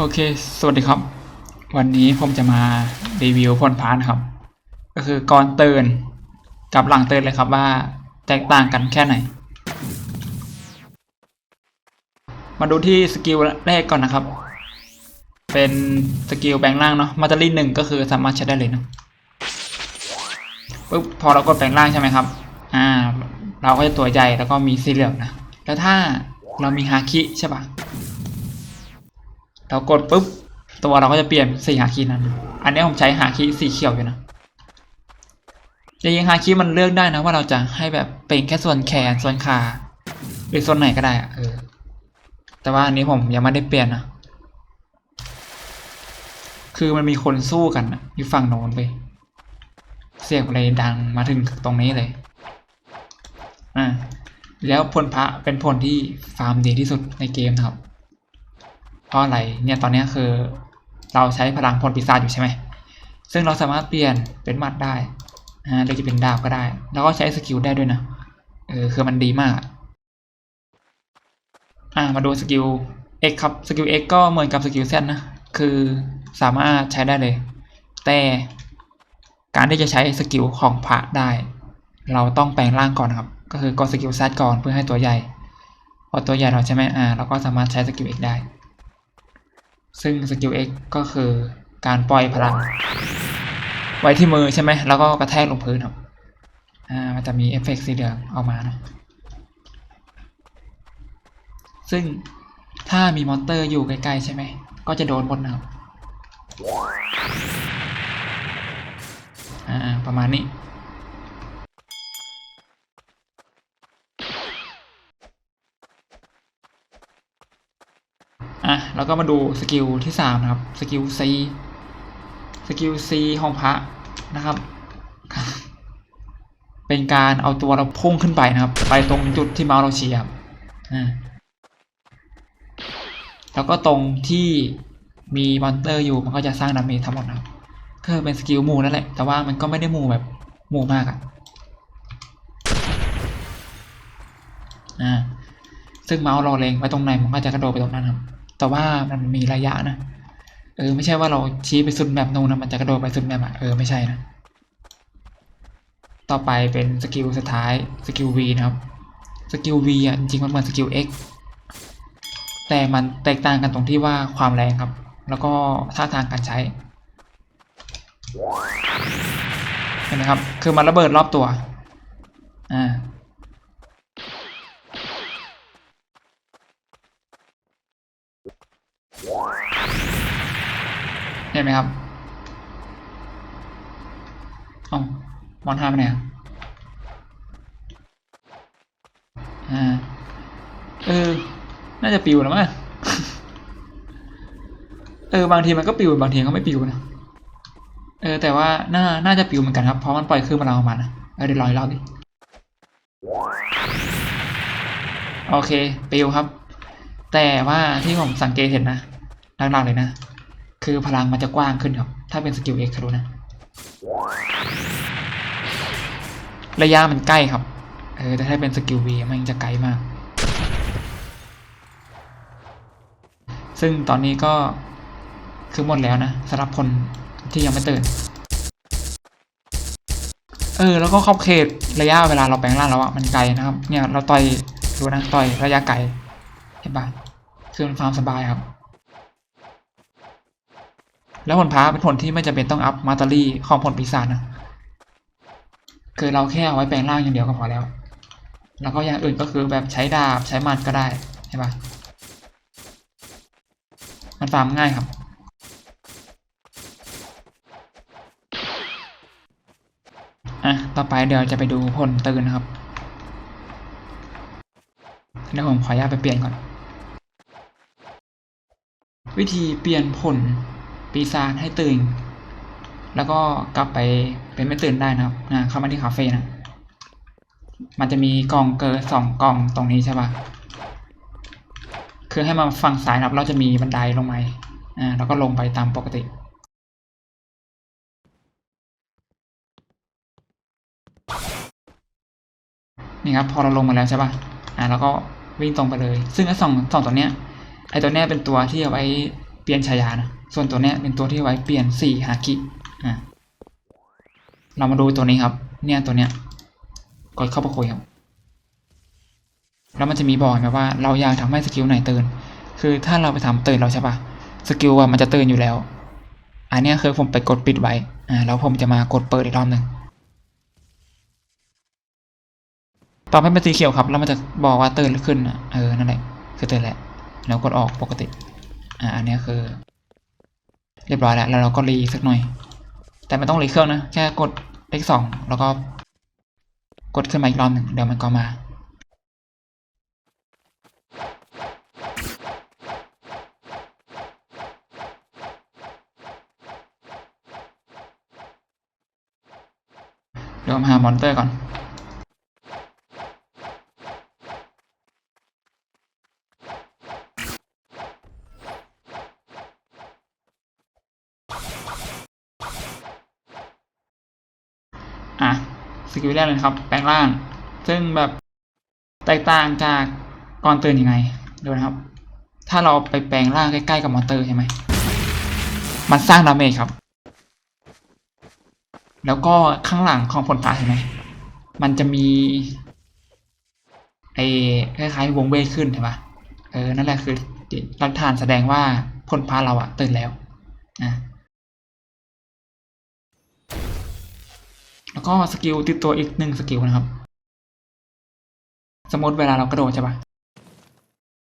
โอเค สวัสดีครับ วันนี้ผมจะมารีวิวผลพานครับ ก็คือก่อนเตือนกับหลังเตือนเลยครับว่าแตกต่างกันแค่ไหน มาดูที่สกิลแรกก่อนนะครับ เป็นสกิลแปลงร่างเนาะมาตารีหนึ่งก็คือสามารถใช้ได้เลยเนาะปุ๊บพอเรากดแปลงร่างใช่ไหมครับ อ่า เราก็จะตัวใหญ่แล้วก็มีสีเหลืองนะ แล้วถ้าเรามีฮาคิใช่ปะ เรากดปุ๊บตัวเราก็จะเปลี่ยนสีฮาคินั้น อันนี้ผมใช้ฮาคิสีเขียวอยู่นะจริงๆฮาคิมันเลือกได้นะว่าเราจะให้แบบเป็นแค่ส่วนแขนส่วนขาหรือส่วนไหนก็ได้อะเออ แต่ว่าอันนี้ผมยังไม่ได้เปลี่ยนนะคือมันมีคนสู้กันอยู่ฝั่งโน้นไปเสียงเลยดังมาถึงตรงนี้เลยอ่าแล้วพลพระเป็นผลที่ฟาร์มดีที่สุดในเกมครับ เพราะอะไรเนี่ยตอนนี้คือเราใช้พลังพลปีศาจอยู่ใช่ไหมซึ่งเราสามารถเปลี่ยนเป็นหมัดได้อ่าหรือจะเป็นดาบก็ได้ แล้วก็ใช้สกิลได้ด้วยนะเออคือมันดีมากอ่ามาดูสกิล X ครับสกิล X ก็เหมือนกับสกิล Z นะคือสามารถใช้ได้เลย แต่การที่จะใช้สกิลของพระได้ เราต้องแปลงร่างก่อนครับ ก็คือกดสกิล Z ก่อนเพื่อให้ตัวใหญ่พอตัวใหญ่เราใช่ไหมอ่าเราก็สามารถใช้สกิล X ได้ ซึ่งสกิล X ก็คือการปล่อยพลัง ไว้ที่มือใช่ไหม แล้วก็กระแทกลงพื้นครับ อ่า มันจะมีเอฟเฟกต์สีเหลืองออกมาเนะซึ่งถ้ามีมอนเตอร์อยู่ใกล้ๆใช่ไหม ก็จะโดนบนนะครับ อ่า ประมาณนี้ อะแล้วก็มาดูสกิลที่สามนะครับสกิล C สกิล C ของพระนะครับ เป็นการเอาตัวเราพุ่งขึ้นไปนะครับ ไปตรงจุดที่เมาส์เราเชี้ครับอ่าแล้วก็ตรงที่มีมอนเตอร์อยู่มันก็จะสร้างดาเมจทั้งหมดนะครับก็เป็นสกิลหมู่นั่นแหละ แต่ว่ามันก็ไม่ได้หมู่แบบหมู่มากอะ่ะซึ่งเมาส์เราเล็งไว้ตรงไหนมันก็จะกระโดดไปตรงนั้นครับ แต่ว่ามันมีระยะนะ เออ ไม่ใช่ว่าเราชี้ไปสุดแบบนูนนะมันจะกระโดดไปสุดแบบอะเออไม่ใช่นะ ต่อไปเป็นสกิลสุดท้ายสกิล V นะครับสกิล V อะจริงมันเหมือนสกิล X แต่มันแตกต่างกันตรงที่ว่าความแรงครับ แล้วก็ท่าทางการใช้ เห็นไหมครับ คือมันระเบิดรอบตัว อ่า เห็นไหมครับเอ้ามอนห้าไปไหนอะอ่าเออ น่าจะปิวนะมั้งเออบางทีมันก็ปิวบางทีก็ไม่ปิวนะเออแต่ว่าน่าน่าจะปิวเหมือนกันครับเพราะมันปล่อยคลื่นพลังออกมานะเออเดี๋ยวรอยรอบดิโอเคปิวครับ แต่ว่าที่ผมสังเกตเห็นนะหลักๆเลยนะ คือพลังมันจะกว้างขึ้นครับ ถ้าเป็นสกิลเอ็กซ์รู้นะ ระยะมันใกล้ครับ เออแต่ถ้าเป็นสกิลวีมันจะไกลมาก ซึ่งตอนนี้ก็คือหมดแล้วนะสำหรับคนที่ยังไม่ตื่น เออ แล้วก็ขอบเขตระยะเวลาเราแปลงร่างแล้วอะมันไกลนะครับ เนี่ยเราต่อยดูนะต่อยระยะไกลเห็นปะคือมันความสบายครับ แล้วผลพาเป็นผลที่ไม่จำเป็นต้องอัพมาตารี่ของผลปีศาจนะคือเราแค่เอาไว้แปลงร่างอย่างเดียวก็พอแล้ว แล้วก็อย่างอื่นก็คือแบบใช้ดาบใช้มัดก็ได้ใช่ปะมันฟาร์มง่ายครับ อะ ต่อไปเดี๋ยวจะไปดูผลตื่นนะครับเดี๋ยวผมขออนุญาตไปเปลี่ยนก่อน วิธีเปลี่ยนผล ปีศาจให้ตื่น แล้วก็กลับไปเป็นไม่ตื่นได้นะครับนะเข้ามาที่คาเฟ่นะ มันจะมีกล่องเกิดสองกล่องตรงนี้ใช่ปะคือให้มาฝั่งซ้ายนะครับ เราจะมีบันไดลงมาอ่าแล้วก็ลงไปตามปกตินี่ครับพอเราลงมาแล้วใช่ปะอ่าแล้วก็วิ่งตรงไปเลย ซึ่งไอ้สองสองตัวเนี้ยไอ้ตัวเนี้ยเป็นตัวที่เอาไว้เปลี่ยนฉายานะ ส่วนตัวเนี้ยเป็นตัวที่ไว้เปลี่ยนสี่ฮากิอะเรามาดูตัวนี้ครับ เนี่ยตัวเนี้ยกดเข้าไปคุยครับ แล้วมันจะมีบอกแบบว่าเราอยากทำให้สกิลไหนตื่น คือถ้าเราไปทำตื่นเราใช่ปะสกิลว่ามันจะตื่นอยู่แล้ว อันเนี้ยคือผมไปกดปิดไว้ อ่า แล้วผมจะมากดเปิดอีกรอบหนึ่งปรับให้เป็นสีเขียวครับ แล้วมันจะบอกว่าตื่นหรือขึ้นอะเออ นั่นแหละ คือตื่นแหละ แล้วกดออกปกติ อ่า อันเนี้ยคือ เรียบร้อยแล้ว แล้วเราก็รีสักหน่อย แต่ไม่ต้องรีเครื่องนะ แค่กดเลขสองแล้วก็ กดขึ้นมาอีกรอบหนึ่งเดี๋ยวมันก็มาเดี๋ยวผมหามอนเตอร์ก่อน อะสกิลแรกเลยครับ แปลงร่าง ซึ่งแบบแตกต่างจากก่อนตื่นยังไงดูนะครับ ถ้าเราไปแปลงร่างใกล้ๆกับมอนเตอร์ใช่ไหมมันสร้างดาเมจครับ แล้วก็ข้างหลังของผลฟ้าเห็นไหมมันจะมีไอ้คล้ายๆวงเวทขึ้นเห็นปะเออ นั่นแหละคือหลักฐานแสดงว่าผลฟ้าเราอะตื่นแล้วอะ แล้วก็สกิลติดตัวอีกหนึ่งสกิลนะครับ สมมติเวลาเรากระโดดใช่ปะ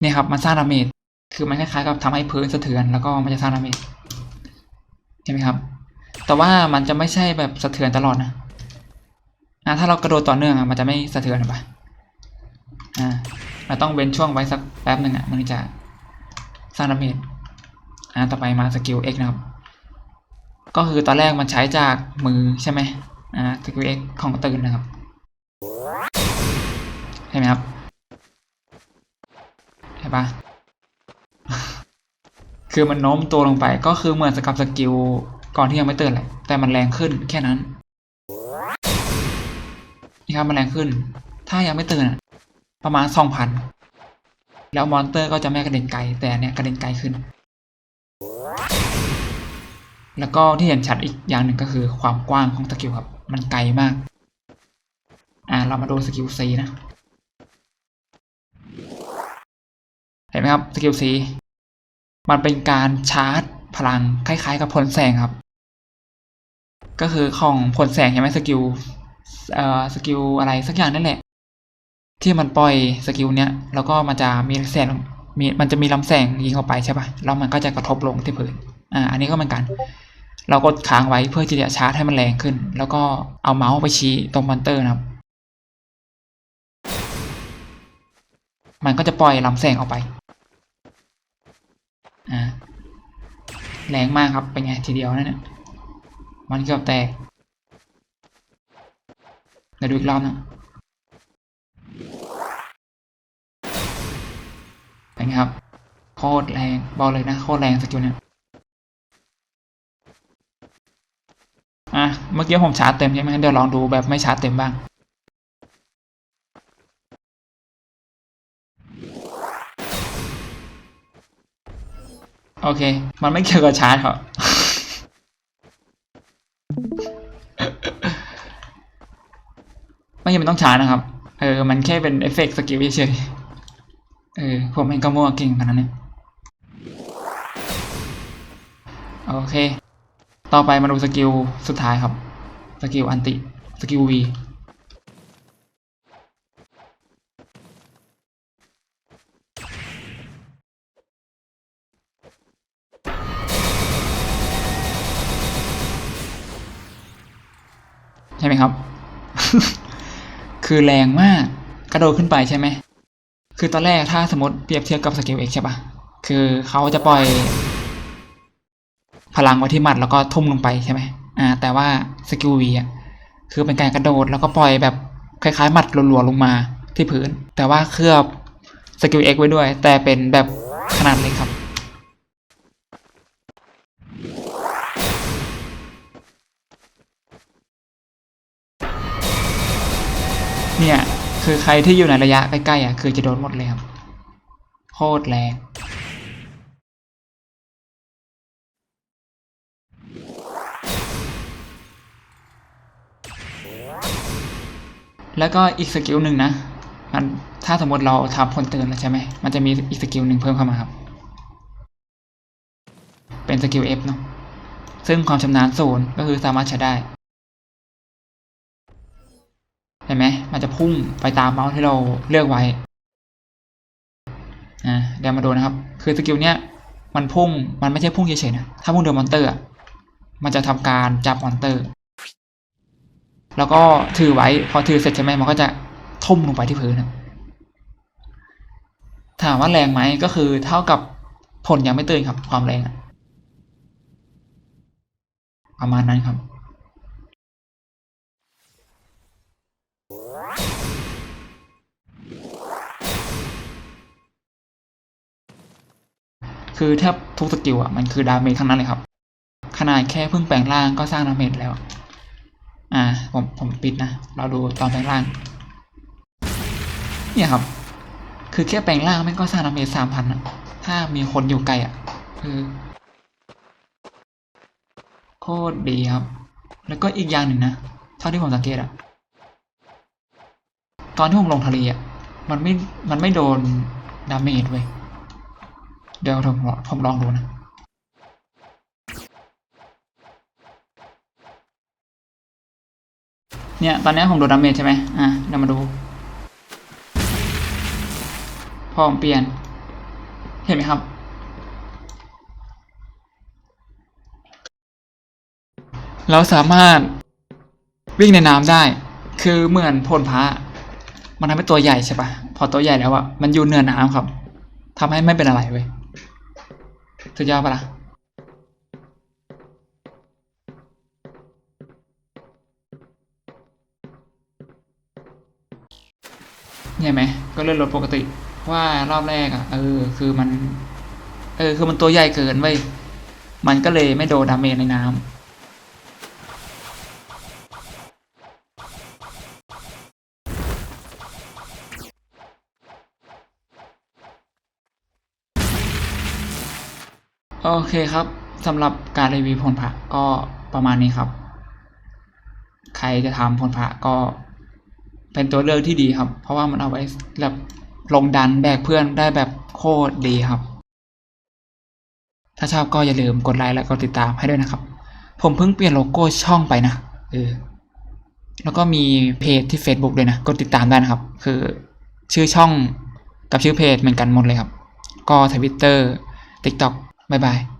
เนี่ยครับมันสร้างดาเมจคือมันคล้ายๆกับทำให้พื้นสะเทือนแล้วก็มันจะสร้างดาเมจเห็นไหมครับ แต่ว่ามันจะไม่ใช่แบบสะเทือนตลอดนะอะถ้าเรากระโดดต่อเนื่องอะมันจะไม่สะเทือนหรอปะอ่าเราต้องเว้นช่วงไว้สักแป๊บหนึ่งอะมันจะสร้างดาเมจอ่าต่อไปมาสกิล X นะครับ ก็คือตอนแรกมันใช้จากมือใช่ไหม อ่าสกิล X ของตื่นนะครับเห็นไหมครับเห็นปะคือมันโน้มตัวลงไปก็คือเหมือนสกับสกิลก่อนที่ยังไม่ตื่นแหละแต่มันแรงขึ้นแค่นั้นนี่ครับมันแรงขึ้น ถ้ายังไม่ตื่นประมาณสองพันแล้วมอนเตอร์ก็จะไม่กระเด็นไกลแต่เนี้ยกระเด็นไกลขึ้น แล้วก็ที่เห็นชัดอีกอย่างหนึ่งก็คือความกว้างของสกิลครับ มันไกลมาก อ่าเรามาดูสกิล C นะ เห็นไหมครับสกิล C มันเป็นการชาร์จพลังคล้ายๆ กับผลแสงครับ ก็คือของผลแสงใช่ไหมสกิลเอ่อสกิลอะไรสักอย่างนั่นแหละ ที่มันปล่อยสกิลเนี้ยแล้วก็มันจะมีแสงมีมันจะมีลำแสงยิงเข้าไปใช่ปะแล้วมันก็จะกระทบลงที่พื้นอ่าอันนี้ก็เหมือนกัน เรากดค้างไว้เพื่อที่จะชาร์จให้มันแรงขึ้น แล้วก็เอาเมาส์ไปชี้ตรงมอนเตอร์นะครับ มันก็จะปล่อยลำแสงออกไปอ่าแรงมากครับ เป็นไงทีเดียวนั่นเนี่ยมันเกือบแตกเดี๋ยวดูอีกรอบนะเป็นไงครับ โคตรแรงบอกเลยนะ โคตรแรงสกิลเนี่ย อะเมื่อกี้ผมชาร์จเต็มใช่ไหมเดี๋ยวลองดูแบบไม่ชาร์จเต็มบ้างโอเค มันไม่เกี่ยวกับชาร์จครับไม่จำเป็นต้องชาร์จนะครับ เออ มันแค่เป็นเอฟเฟกต์สกิลเฉยเออ ผมเองก็มั่วเก่งขนาดนี้นโอเค ต่อไปมาดูสกิลสุดท้ายครับ สกิลอันติ สกิลวีใช่ไหมครับ คือแรงมาก กระโดดขึ้นไปใช่ไหม คือตอนแรกถ้าสมมติเปรียบเทียบกับสกิลเอกใช่ปะคือเขาจะปล่อย พลังไว้ที่หมัดแล้วก็ทุ่มลงไปใช่ไหมอ่าแต่ว่าสกิลวีอะคือเป็นการกระโดดแล้วก็ปล่อยแบบคล้ายๆหมัดรัวๆลงมาที่พื้น แต่ว่าเคลือบสกิลเอ็กไว้ด้วย แต่เป็นแบบขนาดเล็กครับ เนี่ย คือใครที่อยู่ในระยะใกล้ๆอะคือจะโดนหมดเลยครับ โคตรแรง แล้วก็อีกสกิลหนึ่งนะ มันถ้าสมมติเราทำพลเตือนแล้วใช่ไหม มันจะมีอีกสกิลหนึ่งเพิ่มเข้ามาครับ เป็นสกิล F เนาะ ซึ่งความชำนาญศูนย์ก็คือสามารถใช้ได้ เห็นไหม มันจะพุ่งไปตามเมาส์ที่เราเลือกไว้อ่าเดี๋ยวมาดูนะครับ คือสกิลเนี้ยมันพุ่ง มันไม่ใช่พุ่งเฉยๆนะ ถ้าพุ่งโดนมอนเตอร์ มันจะทำการจับมอนเตอร์ แล้วก็ถือไว้พอถือเสร็จใช่ไหมมันก็จะทุ่มลงไปที่พื้นถามว่าแรงไหมก็คือเท่ากับผลยังไม่ตื่นครับ ความแรงประมาณนั้นครับคือแทบทุกสกิลอะมันคือดาเมจทั้งนั้นเลยครับ ขนาดแค่เพิ่งแปลงร่างก็สร้างดาเมจแล้ว อ่าผมผมปิดนะ เราดูตอนแปลงร่าง เนี่ยครับ คือแค่แปลงร่างม่งก็สร้างดาเมจสามพันอะถ้ามีคนอยู่ไกลอะคือโคตรดีครับ แล้วก็อีกอย่างหนึ่งนะ เท่าที่ผมสังเกตอะตอนที่ผมลงทะเลอะมันไม่ มันไม่โดนดาเมจเว้ย เดี๋ยวผมผมลองดูนะ เนี่ยตอนนี้ผมโดนดาเมจใช่ไหมอะเดี๋ยวมาดูพอผมเปลี่ยน เห็นไหมครับ เราสามารถวิ่งในน้ำได้ คือเหมือนพลพระมันทำให้ตัวใหญ่ใช่ปะพอตัวใหญ่แล้วอะมันอยู่เหนือน้ำครับทำให้ไม่เป็นอะไรเว้ยสุดยอดปะล่ะ นี่ไหมก็เลื่อนรถปกติ ว่ารอบแรกอะ เออ คือมัน เออ คือมันตัวใหญ่เกินเว้ยมันก็เลยไม่โดนดาเมจในน้ำโอเคครับสำหรับการรีวิวพลพระก็ประมาณนี้ครับ ใครจะทำพลพระก็ เป็นตัวเลือกที่ดีครับ เพราะว่ามันเอาไว้แบบลงดันแบกเพื่อนได้แบบโคตรดีครับ ถ้าชอบก็อย่าลืมกดไลค์และกดติดตามให้ด้วยนะครับ ผมเพิ่งเปลี่ยนโลโก้ช่องไปนะเออแล้วก็มีเพจที่ Facebook ด้วยนะ กดติดตามได้นะครับ คือชื่อช่องกับชื่อเพจเหมือนกันหมดเลยครับ ก็ทวิตเตอร์ TikTok บ๊ายบาย